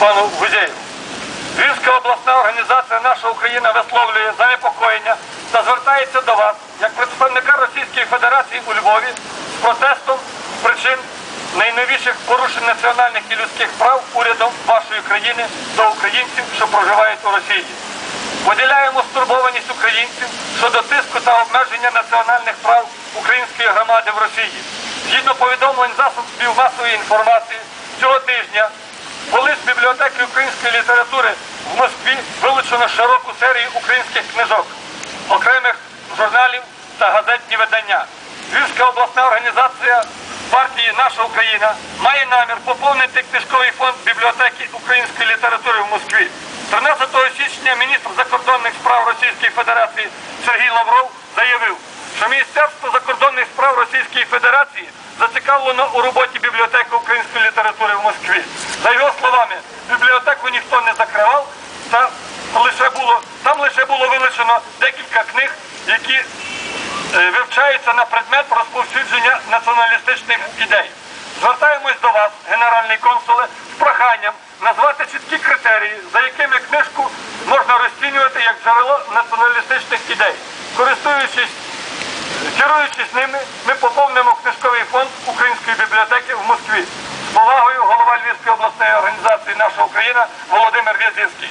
пану Гузєєву. Львівська обласна організація Наша Україна висловлює занепокоєння та звертається до вас як представника Російської Федерації у Львові з протестом причин найновіших порушень національних і людських прав урядом вашої країни до українців, що проживають у Росії. Поділяємо стурбованість українців щодо тиску та обмеження національних прав української громади в Росії. Згідно повідомлень засобів масової інформації, цього тижня бібліотеки української літератури в Москві вилучено широку серію українських книжок, окремих журналів та газетні видання. Львівська обласна організація партії Наша Україна має намір поповнити книжковий фонд бібліотеки української літератури в Москві. 13 січня міністр закордонних справ Російської Федерації Сергій Лавров заявив, що Міністерство закордонних справ Російської Федерації зацікавлено у роботі бібліотеки української літератури в Москві. За його словами, бібліотеку ніхто не закривав, та лише було, там лише було вилучено декілька книг, які е, вивчаються на предмет розповсюдження націоналістичних ідей. Звертаємось до вас, генеральний консуле, з проханням назвати чіткі критерії, за якими книжку можна розцінювати як джерело націоналістичних ідей. Користуючись Керуючись ними, ми поповнимо книжковий фонд Української бібліотеки в Москві. З повагою голова Львівської обласної організації Наша Україна Володимир В'язівський.